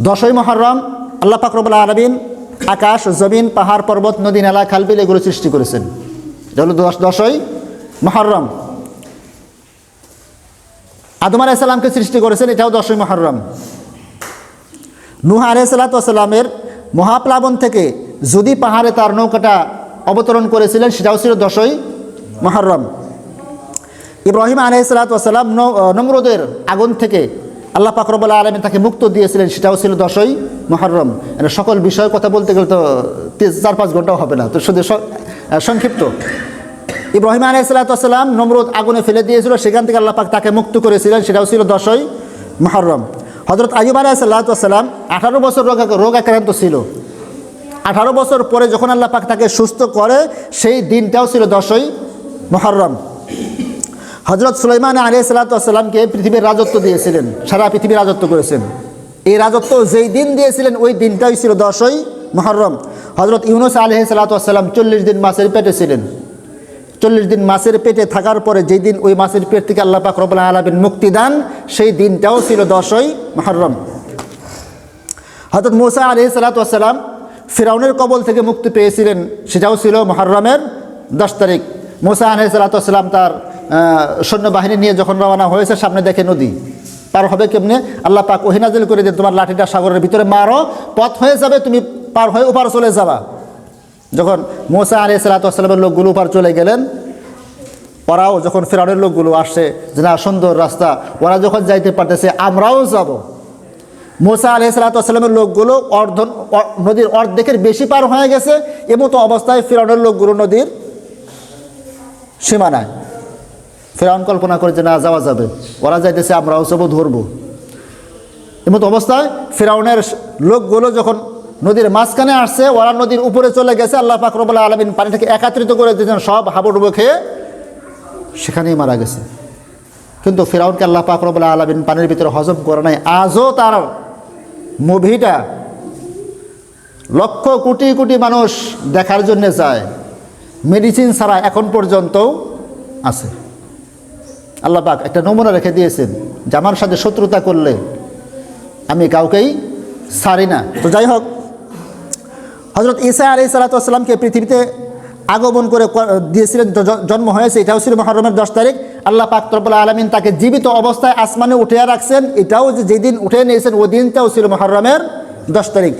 দশই মহরম আল্লাহ পাকরবুল্লা আরবিন আকাশ, জমিন, পাহাড়, পর্বত, নদী, নালা খালবিল এগুলো সৃষ্টি করেছেন। হলো দশ দশই মহরম। আদম আলাইসাল্লামকে সৃষ্টি করেছেন, এটাও দশই মহরম। নুহ আলাইসাল্লাতামের মহাপ্লাবন থেকে যদি পাহাড়ে তার নৌকাটা অবতরণ করেছিলেন, সেটাও ছিল দশই মহরম। ইব্রাহিম আলাইসালাতাম নমরুদের আগুন থেকে আল্লাহ পাকরবুল্লা আলমী তাকে মুক্ত দিয়েছিলেন, সেটাও ছিল দশই মহরম এটা সকল বিষয়ে কথা বলতে গেলে তো চার, পাঁচ ঘন্টাও হবে না। তো শুধু সংক্ষিপ্ত। ইব্রাহিম আলাইসালাতাম নমরুদ আগুনে ফেলে দিয়েছিল, সেখান থেকে আল্লাহ পাক তাকে মুক্ত করেছিলেন, সেটাও ছিল দশই মহরম হজরত আইব আলাইসাল্লাতাম আঠারো বছর রোগ রোগ আক্রান্ত ছিল। আঠারো বছর পরে যখন আল্লাহ পাক তাকে সুস্থ করে, সেই দিনটাও ছিল দশই মহরম হজরত সুলাইমান আলী সাল্লাতামকে পৃথিবীর রাজত্ব দিয়েছিলেন, সারা পৃথিবীর রাজত্ব করেছেন। এই রাজত্ব যেই দিন দিয়েছিলেন, ওই দিনটাই ছিল দশই মহরম। হজরত ইউনুস আলহ সাল্লাতাম চল্লিশ দিন মাসের পেটে ছিলেন। চল্লিশ দিন মাসের পেটে থাকার পরে যেই দিন ওই মাসের পেট থেকে আল্লাহ পাক রব্বুল আলমিন মুক্তি দান, সেই দিনটাও ছিল দশই মহরম। হজরত মোসা আলি সালাতাম ফিরাউনের কবল থেকে মুক্তি পেয়েছিলেন, সেটাও ছিল মহরমের দশ তারিখ। মোসা আলি সালাতাম তার সৈন্যবাহিনী নিয়ে যখন রওনা হয়েছে, সামনে দেখে নদী। পার হবে কেমনে? আল্লাহ পাক ওহিনাজিল করে দিয়ে তোমার লাঠিটা সাগরের ভিতরে মারো, পথ হয়ে যাবে, তুমি পার হয়ে ওপার চলে যাবা। যখন মোসা আলি সালাতামের লোকগুলো ওপার চলে গেলেন, ওরাও যখন ফেরাউনের লোকগুলো আসছে, যে না, সুন্দর রাস্তা, ওরা যখন যাইতে পারতেছে, আমরাও যাব। মোসা আলি সালাতামের লোকগুলো অর্ধ নদীর অর্ধেকের বেশি পার হয়ে গেছে, এমতো অবস্থায় ফেরাউনের লোকগুলো নদীর সীমানায়। ফেরাউন কল্পনা করে যে, না, যাওয়া যাবে। ওরা যাইতেছে, আমরাও যাব ধরবো। এমতো অবস্থায় ফেরাউনের লোকগুলো যখন নদীর মাঝখানে আসছে, ওরা নদীর উপরে চলে গেছে। আল্লাহ পাক রব্বুল আলমিন পানিটাকে একত্রিত করে দিয়েছেন, সব হাবুডুবো খেয়ে সেখানেই মারা গেছে। কিন্তু ফেরাউনকে আল্লাহ পাক রব্বুল আলমিন পানির ভিতরে হজম করে নাই। আজও তার মুভিটা লক্ষ কোটি কোটি মানুষ দেখার জন্য যায়। মেডিসিন ছাড়া এখন পর্যন্তও আছে। আল্লাহ পাক একটা নমুনা রেখে দিয়েছেন যে আমার সাথে শত্রুতা করলে আমি কাউকেই ছাড়ি না। তো যাই হোক হজরত ঈসা আলি সালাতামকে পৃথিবীতে আগমন করে দিয়েছিলেন জন্ম হয়েছে, এটাও ছিল মহরমের দশ তারিখ। আল্লাহ পাক তরবুল্লা আলমিন তাকে জীবিত অবস্থায় আসমানে উঠে রাখছেন, এটাও যে যেদিন উঠে নিয়েছেন ওই দিনটাও ছিল মহরমের দশ তারিখ।